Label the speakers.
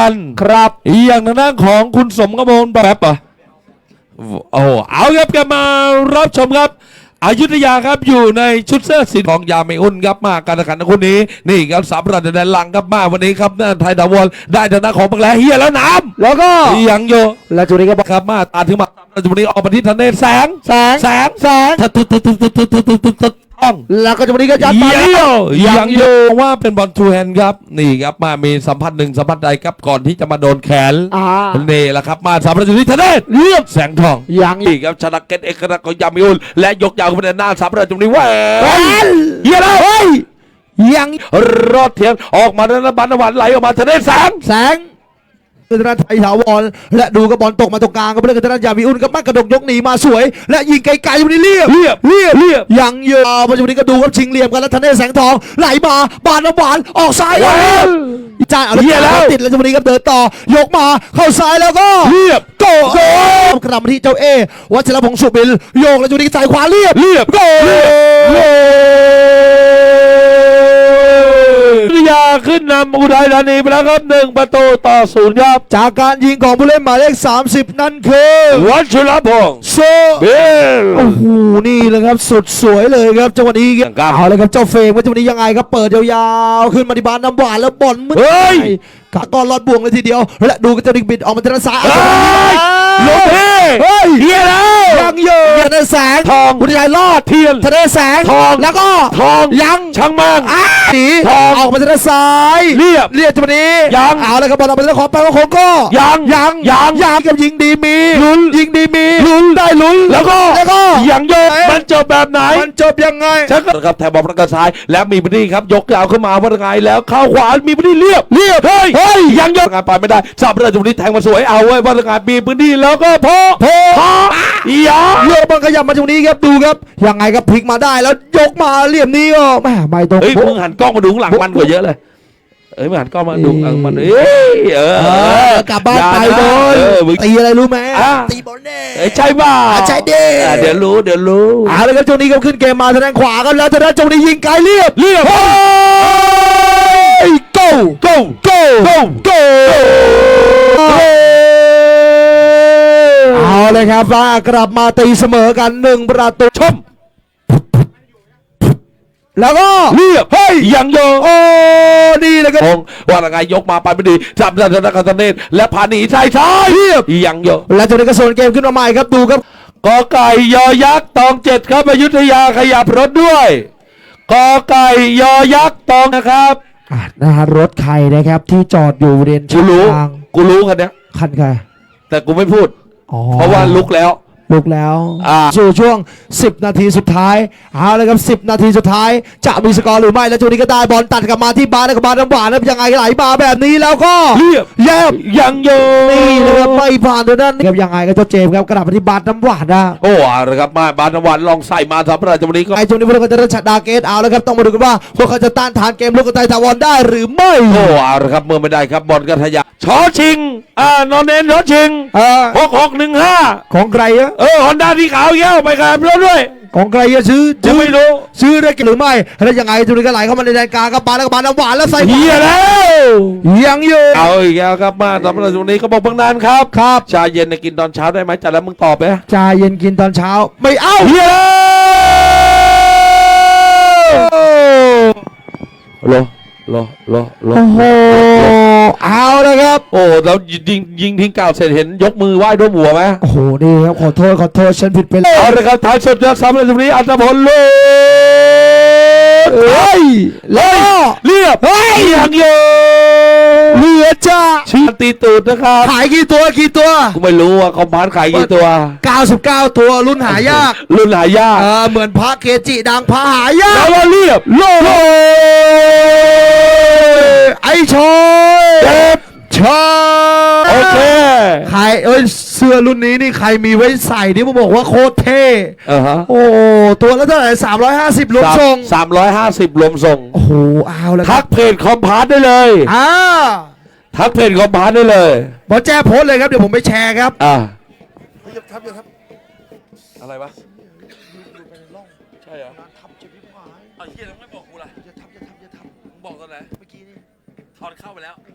Speaker 1: อัน
Speaker 2: ครับ
Speaker 1: อีกอย่างทางด้านของคุณสมกมลแบบเหรอโอ้เอาครับกลับมารับชมครับอยุธยาครับอยู่ในชุดเสื้อสีของยาไม่อุ่นครับมาการแข่งขันในคนนี้นี่ครับสามระดับแดนหลังครับมาวันนี้ครับหน้าไทยดาวอนได้ทางด้านของบังแลเฮียแล้วน้
Speaker 2: แล้วก็ำ
Speaker 1: ยังอยู่
Speaker 2: และจุดนี้ก็บอก
Speaker 1: ครับมาตาถึงมาจุดนี้ออกมาที่ทะเลแสง
Speaker 2: แสง
Speaker 1: แสง
Speaker 2: แสง้
Speaker 1: อง
Speaker 2: แล้วก็จะมันนี้ก็ยัดมา
Speaker 1: เดีย
Speaker 2: ว
Speaker 1: ยังโยงว่าเป็นบอลทูแฮนด์ครับ นี่ครับมามีสัมผัสหนึ่งสัมผัสใดครับก่อนที่จะมาโดนแขนนี่ละครับมาสามประตูที่ทะเลเรียบแสงทอง
Speaker 2: ยัง
Speaker 1: อีกครับชนะเกตเอกนักของยามิอุลและยกยาวขึ้นไปหน้าสามประตูนี้ว่าเฮียแล้ว
Speaker 2: ยัง
Speaker 1: รอดเทียนออกมาด้านบันวันไหลออกมาทะเลแสง
Speaker 2: แสง คือธนาไทยถาวรและดูกับบอลตกมาตรงกลางก็เพื่อนกับธนาจามีอุ่นกับมันกระดกยกหนีมาสวย และยิงไกลๆวันนี้เรียบ
Speaker 1: เรียบเรียบเรียบ
Speaker 2: ยังเยอะปัจจุบันนี้ก็ดูครับชิงเหลี่ยมกันแล้วทะเนแสงทองไหลมาบานน้ำหวานออกซ้าย
Speaker 1: แหวน
Speaker 2: อีจานเอา
Speaker 1: เหี้ยแล้ว
Speaker 2: ติดแล้วจังหวะนี้ครับเดินต่อยกมาเข้าซ้ายแล้วก็
Speaker 1: เรียบ
Speaker 2: โกโกกลับมาที่เจ้าเอวัชรพงษ์สุบินโยกแล้วจังหวะนี้ใส่ขวาเรียบ
Speaker 1: เรียบ
Speaker 2: โก
Speaker 1: ขึ้นนำอุทัยธานีไปแล้วครับหนึ่งประตูต่อศูนย์ครับ
Speaker 2: จากการยิงของผู้เล่นหมายเลข 30 นั่นคือ
Speaker 1: วัชรพงษ์
Speaker 2: โซ
Speaker 1: เบล
Speaker 2: โอ้โหนี่เลยครับสุดสวยเลยครับจังหวะนี้
Speaker 1: อย่างครับ
Speaker 2: เอาเลยครับเจ้าเฟรมว่าจังหวะนี้ยังไงครับเปิดยาวๆ ขึ้นมาที่บานน้ำหวานแล้วบอลมึน
Speaker 1: เฮ้ย
Speaker 2: กะกอนลอดบ่วงเลยทีเดียวและดูกันจะดิกบิดออกมาทางด้านซ้าย
Speaker 1: เฮ้ยลงเฮ้
Speaker 2: เฮ้ย
Speaker 1: เฮียแล้ว
Speaker 2: ยังเยอะยั งได้แสง
Speaker 1: ทอง
Speaker 2: วุฒิชัยรอด
Speaker 1: เทียน
Speaker 2: ทะเลแสง
Speaker 1: ทอง
Speaker 2: แล้วก็
Speaker 1: ทอง
Speaker 2: ยัง
Speaker 1: ช่างมัง
Speaker 2: อ้าหนี
Speaker 1: ทอง
Speaker 2: ออกมาทางด้านซ้าย
Speaker 1: เรียบ
Speaker 2: เรียบจังหวะนี้
Speaker 1: ยัง
Speaker 2: เอาเลยครับบอลออกมาทางด้านขวาแปลว่าโคงก็
Speaker 1: ยัง
Speaker 2: ยัง
Speaker 1: ยัง
Speaker 2: ยังกับยิงดีมี
Speaker 1: ลุ้น
Speaker 2: ยิงดีมี
Speaker 1: ลุ้น
Speaker 2: ได้ลุ้น
Speaker 1: แล้วก็
Speaker 2: แล้วก็
Speaker 1: อย่างเยอะ
Speaker 2: เอ๊ะ
Speaker 1: มันจบแบบไหน
Speaker 2: มันจบยังไง
Speaker 1: ชักครับแทบบอลประกาซ้าย แล้วมีพื้นที่ครับยกยาวขึ้นมาว่าไงแล้วเข้าขวา มีพื้นที่เรียบเรียบเฮ้ยเฮ้ยยังยกงานไปไม่ได้สามประตูนี้แทงมาสวยเอาไว้ว่าไงมีพื้นที่แล้วก็พอ
Speaker 2: โพ
Speaker 1: พออย่า
Speaker 2: โยกบอลขยับมาตรงนี้ครับดูครับยังไงครับพลิกมาได้แล้วยกมาเหลี่ยมนี้ก็แม่ไม่ตรง
Speaker 1: เฮ้ยมึงหันกล้องมาดูข้างหลังมันกว่าเยอะเลย เอ้ยมึงหันกล้องมาดูข้างหลังมันเอ้ยเออ
Speaker 2: เออกลับบ้าน
Speaker 1: อย่
Speaker 2: ไป
Speaker 1: นะ
Speaker 2: โดน
Speaker 1: เออมึง
Speaker 2: ตีอะไรรู้ไหม
Speaker 1: อะ
Speaker 2: ตีบอลแน่
Speaker 1: เอ้ยใช่เปล่า
Speaker 2: อะใช่ดิ
Speaker 1: อะเดี๋ยวรู้เดี๋ยวรู้
Speaker 2: เอาเลยครับช่วงนี้ครับขึ้นเกมมาทางด้านขวาครับแล้วทางด้านจงนี้ยิงไกลเรียบ
Speaker 1: เรียบ
Speaker 2: เฮ้ยโก้
Speaker 1: go
Speaker 2: โก้
Speaker 1: go
Speaker 2: โก้เอาเลยครับว่ากลับมาตีเสมอกันหนึ่งประตู
Speaker 1: ชม
Speaker 2: แล้วก็
Speaker 1: เรียบเฮ้ยยังโย
Speaker 2: โอ้นี่เลยครับ
Speaker 1: พงว่าไงยกมาไปไม่ดีจับดันนักการเนตและผ่านหนีใช่ใช่เรียบยังโย
Speaker 2: และจงนี้ก็โซนเกมขึ้นมาใหม่ครับดูครับ
Speaker 1: กอไก่ยอยักษ์ตองเจ็ดครับอยุธยาขยับรถด้วยกอไก่ยอยักษ์ตองนะครับ
Speaker 2: อะนะฮะรถใครนะครับที่จอดอยู่บริเวณ
Speaker 1: กูรู้
Speaker 2: ทาง
Speaker 1: กูรู้คันเนี้ย
Speaker 2: คันใคร
Speaker 1: แต่กูไม่พูด
Speaker 2: อ๋อ
Speaker 1: เพราะว่าลุกแล้ว
Speaker 2: ลุกแล้ว
Speaker 1: อ่า
Speaker 2: สู่ช่วง 10 นาทีสุดท้ายเอาเลยครับ 10 นาทีสุดท้าย จะมีสกอร์หรือไม่แล้วจูนี้ก็ได้บอลตัดกลับมาที่บาสกับบาสน้ำหวานนะครับยังไงไหลมาแบบนี้แล้วก็
Speaker 1: เรียบ
Speaker 2: แยบ
Speaker 1: ยังโย
Speaker 2: นี่นะครับไม่ผ่านตัวนั้นครับยังไงก็เจ้าเจมส์ครับกระดับมาที่บาสน้ำหวานนะ
Speaker 1: โอ้เอาละครับมาบานวันลองใส่มาสำหรับจังหวะนี้ก็
Speaker 2: ไอ้ช่วงนี้พวกเราก็จะเริ่มชัดดาเกตเอาแล้วครับต้องมาดูกันว่าพวกเขาจะต้านทานเกมลูกกระต่ายถาวรได้หรือไม่
Speaker 1: โอ้เอาละครับเมื่อไม่ได้ครับบอลก็ทะยานชอชิง อ่านอนเนนชอชิง
Speaker 2: เออ
Speaker 1: หกหกหนึ่งห้า
Speaker 2: ของใครอะ
Speaker 1: เออฮอนด้าที่ขาวเย้วไปขับรถด้วย
Speaker 2: ของใครอะซื้อ
Speaker 1: กู
Speaker 2: ซื้อ
Speaker 1: ไม่รู้
Speaker 2: ซื้อได้หรือไม่แล้วยังไงจูนี้ก็ไหลเข้ามาในแดนกลางกับบาสกับบาสน้ำหวานแล้วใส่
Speaker 1: เฮียแล้ว
Speaker 2: ยังอยู่
Speaker 1: เอาอีกแล้วครับมาสำหรับตรงนี้ก็บอกเพิ่งนานครับ
Speaker 2: ครับ
Speaker 1: ชาเย็นเนี่ยกินตอนเช้าได้ไหมจัดแล้วมึงตอบไหม
Speaker 2: ชาเย็นกินตอนเช้า ไม่เอา
Speaker 1: เฮียโลโลโลโล
Speaker 2: โอ้โห เอาเลยครับ
Speaker 1: โอ้แล้วยิงยิงทิ้งก้าวเสร็จเห็นยกมือไหว้ด้วยหัวไหม
Speaker 2: โอ้โหนี่ครับขอโทษขอโทษฉันผิดไปแล้ว
Speaker 1: เอาเลยครับท้ายสุดยอดสำหรับตรงนี้อัตพลลูก
Speaker 2: เฮ้ยแล้วก็
Speaker 1: เรียบเฮ้ยยังโย
Speaker 2: เหลือจ้า
Speaker 1: ชี้ตีตูดนะครับ
Speaker 2: ขายกี่ตัวกี่ตัว
Speaker 1: กูไม่รู้ว่าคอมพานขายกี่ตัว
Speaker 2: 99 ตัวรุ่นหายาก
Speaker 1: รุ่นหายาก
Speaker 2: เออเหมือนพระเกจิดังพระหายา
Speaker 1: แล้
Speaker 2: ก
Speaker 1: วก็เรียบโลโล
Speaker 2: ไอ้ชอย
Speaker 1: เจ็บ
Speaker 2: ชอย
Speaker 1: โอเค
Speaker 2: ใครเอ้ยเสื้อรุ่นนี้นี่ใครมีไว้ใส่นี่ผมบอกว่าโคตรเท่
Speaker 1: เออฮะ
Speaker 2: โอ้ตัวละเท่าไหร่350รวมส่ง
Speaker 1: สามร้อยห้าสิบรวมส่ง
Speaker 2: โอ้โหเอาแล้วค
Speaker 1: ทั
Speaker 2: รั
Speaker 1: ก
Speaker 2: บ
Speaker 1: เพจคอมพาร์ตได้เลย
Speaker 2: อ่า
Speaker 1: ทักเพจคอมพาร์ตได้เลย
Speaker 2: บอแจ้โพสต์เลยครับเดี๋ยวผมไปแชร์ครับ
Speaker 1: อ่า
Speaker 2: ครับครับ
Speaker 1: อะไรวะใช่เหรอไอ้เหี้ยไม่บอกกูล่ะ
Speaker 2: จะทำจะทำจะทำ
Speaker 1: บอกตอนไหน
Speaker 2: เมื่อกี้นี่
Speaker 1: ถอนเข้าไปแล้ว
Speaker 2: อื